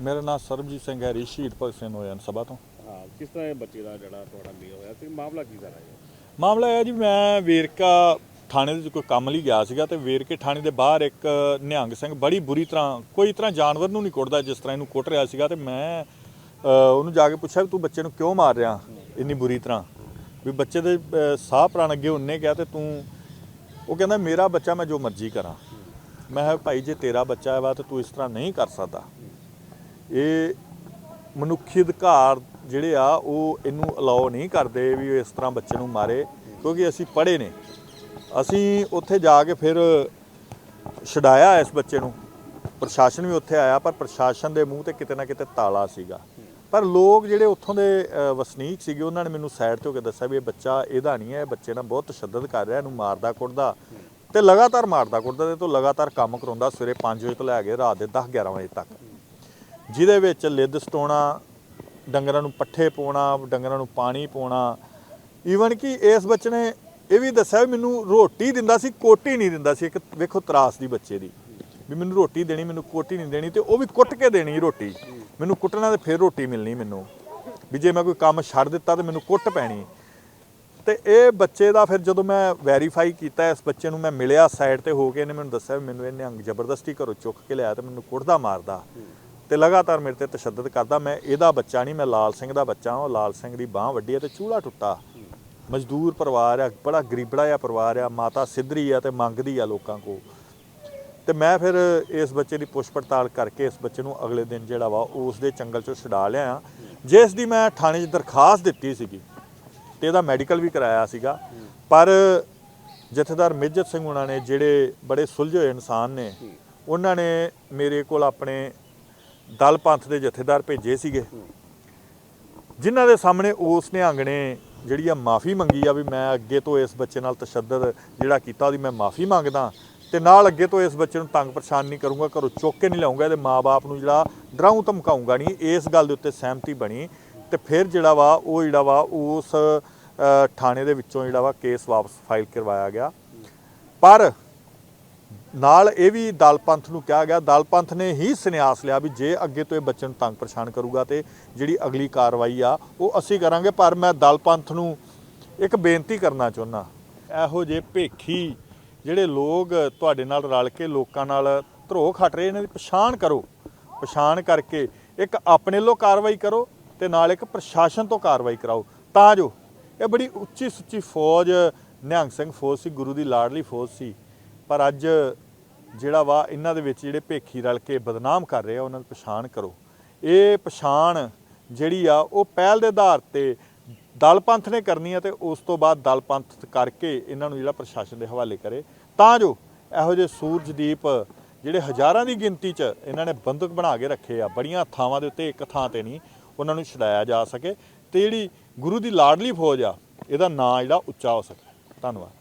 ਮੇਰਾ ਨਾਮ ਸਰਬਜੀਤ ਸਿੰਘ ਹੈ ਸ਼ਹੀਦ ਭਗਤ ਸਿੰਘ ਹੋਇਆ ਸਭਾ ਤੋਂ। ਹਾਂ ਕਿਸ ਤਰ੍ਹਾਂ ਇਹ ਬੱਚੇ ਦਾ ਜਿਹੜਾ ਤੁਹਾਡਾ ਮੇਲ ਹੋਇਆ ਸੀ? ਮਾਮਲਾ ਕੀ ਸਾਰਾ ਹੈ ਮਾਮਲਾ ਇਹ ਹੈ ਜੀ ਮੈਂ ਵੇਰਕਾ ਥਾਣੇ ਦੇ ਵਿੱਚ ਕੋਈ ਕੰਮ ਲਈ ਗਿਆ ਸੀਗਾ ਤੇ ਵੇਰਕੇ ਥਾਣੇ ਦੇ ਬਾਹਰ ਇੱਕ ਨਿਹੰਗ ਸਿੰਘ ਬੜੀ ਬੁਰੀ ਤਰ੍ਹਾਂ ਕੋਈ ਤਰ੍ਹਾਂ ਜਾਨਵਰ ਨੂੰ ਨਹੀਂ ਕੁੱਟਦਾ ਜਿਸ ਤਰ੍ਹਾਂ ਇਹਨੂੰ ਕੁੱਟ ਰਿਹਾ ਸੀਗਾ ਤੇ ਮੈਂ ਉਹਨੂੰ ਜਾ ਕੇ ਪੁੱਛਿਆ ਵੀ ਤੂੰ ਬੱਚੇ ਨੂੰ ਕਿਉਂ ਮਾਰ ਰਿਹਾ ਇੰਨੀ ਬੁਰੀ ਤਰ੍ਹਾਂ। ਵੀ ਬੱਚੇ ਦੇ ਸਾਹ ਪ੍ਰਾਣ ਅੱਗੇ ਉਹਨੇ ਕਿਹਾ ਤੇ ਤੂੰ ਉਹ ਕਹਿੰਦਾ ਮੇਰਾ ਬੱਚਾ ਮੈਂ ਜੋ ਮਰਜ਼ੀ ਕਰਾਂ। ਮੈਂ ਕਿਹਾ ਭਾਈ ਜੇ ਤੇਰਾ ਬੱਚਾ ਹੈ ਵਾ ਤੇ ਤੂੰ ਇਸ ਤਰ੍ਹਾਂ ਨਹੀਂ ਕਰ ਸਕਦਾ। ਇਹ ਮਨੁੱਖੀ ਅਧਿਕਾਰ ਜਿਹੜੇ ਆ, ਉਹ ਇਹਨੂੰ ਅਲਾਉ ਨਹੀਂ ਕਰਦੇ ਵੀ ਇਸ ਤਰ੍ਹਾਂ ਬੱਚੇ ਨੂੰ ਮਾਰੇ, ਕਿਉਂਕਿ ਅਸੀਂ ਪੜ੍ਹੇ ਨੇ। ਅਸੀਂ ਉੱਥੇ ਜਾ ਕੇ ਫਿਰ ਛਡਾਇਆ ਇਸ ਬੱਚੇ ਨੂੰ। ਪ੍ਰਸ਼ਾਸਨ ਵੀ ਉੱਥੇ ਆਇਆ, ਪਰ ਪ੍ਰਸ਼ਾਸਨ ਦੇ ਮੂੰਹ ਤੇ ਕਿਤੇ ਨਾ ਕਿਤੇ ਤਾਲਾ ਸੀਗਾ। ਪਰ ਲੋਕ ਜਿਹੜੇ ਉੱਥੋਂ ਦੇ ਵਸਨੀਕ ਸੀਗੇ, ਉਹਨਾਂ ਨੇ ਮੈਨੂੰ ਸਾਈਡ ਤੋਂ ਕੇ ਦੱਸਿਆ ਵੀ ਇਹ ਬੱਚਾ ਇਹਦਾ ਨਹੀਂ ਹੈ, ਇਹ ਬੱਚੇ ਨਾਲ ਬਹੁਤ ਤਸ਼ੱਦਦ ਕਰ ਰਿਹਾ, ਇਹਨੂੰ ਮਾਰਦਾ ਕੁੱਟਦਾ। ਤੇ ਲਗਾਤਾਰ ਮਾਰਦਾ ਕੁੱਟਦਾ ਤੇ ਤੋਂ ਲਗਾਤਾਰ ਕੰਮ ਕਰਾਉਂਦਾ, ਸਵੇਰੇ 5 ਵਜੇ ਤੋਂ ਲੈ ਕੇ ਰਾਤ ਦੇ 10 11 ਵਜੇ ਤੱਕ। ਜਿਹਦੇ ਵਿੱਚ ਲਿੱਦ ਸਟੋਣਾ, ਡੰਗਰਾਂ ਨੂੰ ਪੱਠੇ ਪਾਉਣਾ ਡੰਗਰਾਂ ਨੂੰ ਪਾਣੀ ਪਾਉਣਾ ਈਵਨ ਕਿ ਇਸ ਬੱਚੇ ਨੇ ਇਹ ਵੀ ਦੱਸਿਆ ਵੀ ਮੈਨੂੰ ਰੋਟੀ ਦਿੰਦਾ ਸੀ, ਕੋਟੀ ਨਹੀਂ ਦਿੰਦਾ ਸੀ। ਇੱਕ ਵੇਖੋ ਤਰਾਸ ਦੀ ਬੱਚੇ ਦੀ। ਵੀ ਮੈਨੂੰ ਰੋਟੀ ਦੇਣੀ, ਮੈਨੂੰ ਕੋਟੀ ਨਹੀਂ ਦੇਣੀ ਤੇ ਉਹ ਵੀ ਕੁੱਟ ਕੇ ਦੇਣੀ ਰੋਟੀ। ਮੈਨੂੰ ਕੁੱਟਣਾ ਤੇ ਫਿਰ ਰੋਟੀ ਮਿਲਣੀ ਮੈਨੂੰ। ਵੀ ਜੇ ਮੈਂ ਕੋਈ ਕੰਮ ਛੱਡ ਦਿੱਤਾ ਤੇ ਮੈਨੂੰ ਕੁੱਟ ਪੈਣੀ। ਤੇ ਇਹ ਬੱਚੇ ਦਾ ਫਿਰ ਜਦੋਂ ਮੈਂ ਵੈਰੀਫਾਈ ਕੀਤਾ, ਇਸ ਬੱਚੇ ਨੂੰ ਮੈਂ ਮਿਲਿਆ ਸਾਈਡ ਤੇ ਹੋ ਕੇ, ਇਹਨੇ ਮੈਨੂੰ ਦੱਸਿਆ ਵੀ ਮੈਨੂੰ ਇਹਨੇ ਅੰਗ ਜ਼ਬਰਦਸਤੀ ਘਰੋਂ ਚੁੱਕ ਕੇ ਲਿਆ ਤੇ ਮੈਨੂੰ ਕੁੱਟਦਾ, ਮਾਰਦਾ। ਤੇ ਲਗਾਤਾਰ ਮੇਰੇ ਤੇ ਤਸ਼ੱਦਦ ਕਰਦਾ। ਮੈਂ ਇਹਦਾ ਬੱਚਾ ਨਹੀਂ, ਮੈਂ ਲਾਲ ਸਿੰਘ ਦਾ ਬੱਚਾ ਹਾਂ। ਉਹ ਲਾਲ ਸਿੰਘ ਦੀ ਬਾਹ ਵੱਡੀ ਹੈ ਤੇ ਚੂਲਾ ਟੁੱਟਾ। ਮਜ਼ਦੂਰ ਪਰਿਵਾਰ ਆ, ਬੜਾ ਗਰੀਬੜਾ ਜਿਹਾ ਪਰਿਵਾਰ ਆ। ਮਾਤਾ ਸਿੱਧਰੀ ਆ ਤੇ ਮੰਗਦੀ ਆ ਲੋਕਾਂ ਕੋ ਤੇ ਮੈਂ ਫਿਰ ਇਸ ਬੱਚੇ ਦੀ ਪੁੱਛ ਪੜਤਾਲ ਕਰਕੇ ਇਸ ਬੱਚੇ ਨੂੰ ਅਗਲੇ ਦਿਨ ਜਿਹੜਾ ਵਾ ਉਸ ਦੇ ਚੰਗਲ ਚੋਂ ਛਡਾ ਲਿਆ ਜਿਸ ਦੀ ਮੈਂ ਥਾਣੇ 'ਚ ਦਰਖਾਸਤ ਦਿੱਤੀ ਸੀਗੀ ਤੇ ਇਹਦਾ ਮੈਡੀਕਲ ਵੀ ਕਰਾਇਆ ਸੀਗਾ। ਪਰ ਜਥੇਦਾਰ ਮੇਜਰ ਸਿੰਘ ਉਹਨਾਂ ਨੇ ਜਿਹੜੇ ਬੜੇ ਸੁਲਝੇ ਹੋਏ ਇਨਸਾਨ ਨੇ, ਉਹਨਾਂ ਨੇ ਮੇਰੇ ਕੋਲ ਆਪਣੇ ਦਲ ਪੰਥ ਦੇ ਜਥੇਦਾਰ ਭੇਜੇ ਸੀਗੇ। ਜਿਨ੍ਹਾਂ ਦੇ ਸਾਹਮਣੇ ਉਸ ਨਿਹੰਗ ਨੇ ਜਿਹੜੀ ਆ ਮਾਫੀ ਮੰਗੀ ਆ ਵੀ ਮੈਂ ਅੱਗੇ ਤੋਂ ਇਸ ਬੱਚੇ ਨਾਲ ਤਸ਼ੱਦਦ ਜਿਹੜਾ ਕੀਤਾ ਉਹਦੀ ਮੈਂ ਮਾਫੀ ਮੰਗਦਾ ਤੇ ਨਾਲ ਅੱਗੇ ਤੋਂ ਇਸ ਬੱਚੇ ਨੂੰ ਤੰਗ ਪਰੇਸ਼ਾਨ ਨਹੀਂ ਕਰੂੰਗਾ, ਘਰੋਂ ਚੁੱਕ ਕੇ ਨਹੀਂ ਲਿਆਉਂਗਾ ਇਹਦੇ ਮਾਪੇ ਨੂੰ ਜਿਹੜਾ ਡਰਾਉਂ ਧਮਕਾਉਂਗਾ ਨਹੀਂ, ਇਸ ਗੱਲ ਦੇ ਉੱਤੇ ਸਹਿਮਤੀ ਬਣੀ ਤੇ ਫਿਰ ਜਿਹੜਾ ਵਾ ਉਹ ਜਿਹੜਾ ਵਾ ਉਸ ਥਾਣੇ ਦੇ ਵਿੱਚੋਂ ਜਿਹੜਾ ਵਾ ਕੇਸ ਵਾਪਸ ਫਾਈਲ ਕਰਵਾਇਆ ਗਿਆ। ਪਰ ਨਾਲ ਇਹ ਵੀ ਦਲ ਪੰਥ ਨੂੰ ਕਿਹਾ ਗਿਆ ਦਲ ਪੰਥ ਨੇ ਹੀ ਸੰਨਿਆਸ ਲਿਆ ਵੀ ਜੇ ਅੱਗੇ ਤੋਂ ਇਹ ਬੱਚੇ ਨੂੰ ਤੰਗ ਪਰੇਸ਼ਾਨ ਕਰੂਗਾ ਤੇ ਜਿਹੜੀ ਅਗਲੀ ਕਾਰਵਾਈ ਆ, ਉਹ ਅਸੀਂ ਕਰਾਂਗੇ, ਪਰ ਮੈਂ ਦਲ ਪੰਥ ਨੂੰ ਇੱਕ ਬੇਨਤੀ ਕਰਨਾ ਚਾਹੁੰਦਾ। ਇਹੋ ਜਿਹੇ ਭੇਖੀ ਜਿਹੜੇ ਲੋਕ ਤੁਹਾਡੇ ਨਾਲ ਰਲ ਕੇ ਲੋਕਾਂ ਨਾਲ ਧਰੋਹ ਖੱਟ ਰਹੇ ਇਹਨਾਂ ਦੀ ਪਛਾਣ ਕਰੋ। ਪਛਾਣ ਕਰਕੇ ਇੱਕ ਆਪਣੇ ਲੋ ਕਾਰਵਾਈ ਕਰੋ ਤੇ ਨਾਲ ਇੱਕ ਪ੍ਰਸ਼ਾਸਨ ਤੋਂ ਕਾਰਵਾਈ ਕਰਾਓ। ਤਾਂ ਜੋ ਇਹ ਬੜੀ ਉੱਚੀ ਸੁੱਚੀ ਫੌਜ, ਨਿਹੰਗ ਸਿੰਘ ਫੌਜ ਸੀ, ਗੁਰੂ ਦੀ ਲਾਡਲੀ ਫੌਜ ਸੀ। ਪਰ ਅੱਜ ਜਿਹੜਾ ਵਾ ਇਹਨਾਂ ਦੇ ਵਿੱਚ ਜਿਹੜੇ ਭੇਖੀ ਰਲ ਕੇ ਬਦਨਾਮ ਕਰ ਰਹੇ ਆ, ਉਹਨਾਂ ਦੀ ਪਛਾਣ ਕਰੋ। ਇਹ ਪਛਾਣ ਜਿਹੜੀ ਆ, ਉਹ ਪਹਿਲ ਦੇ ਆਧਾਰ ਤੇ ਦਲ ਪੰਥ ਨੇ ਕਰਨੀ ਆ ਤੇ ਉਸ ਤੋਂ ਬਾਅਦ ਦਲ ਪੰਥ ਕਰਕੇ ਇਹਨਾਂ ਨੂੰ ਜਿਹੜਾ ਪ੍ਰਸ਼ਾਸਨ ਦੇ ਹਵਾਲੇ ਕਰੇ। ਤਾਂ ਜੋ ਇਹੋ ਜਿਹੇ ਸੂਰਜਦੀਪ ਜਿਹੜੇ ਹਜ਼ਾਰਾਂ ਦੀ ਗਿਣਤੀ 'ਚ ਇਹਨਾਂ ਨੇ ਬੰਦੂਕ ਬਣਾ ਕੇ ਰੱਖੇ ਆ, ਬੜੀਆਂ ਥਾਵਾਂ ਦੇ ਉੱਤੇ ਇੱਕ ਥਾਂ ਤੇ ਨਹੀਂ ਉਹਨਾਂ ਨੂੰ ਛਡਾਇਆ ਜਾ ਸਕੇ। ਤੇ ਜਿਹੜੀ ਗੁਰੂ ਦੀ ਲਾਡਲੀ ਫੌਜ ਆ, ਇਹਦਾ ਨਾਂ ਜਿਹੜਾ ਉੱਚਾ ਹੋ ਸਕੇ। ਧੰਨਵਾਦ।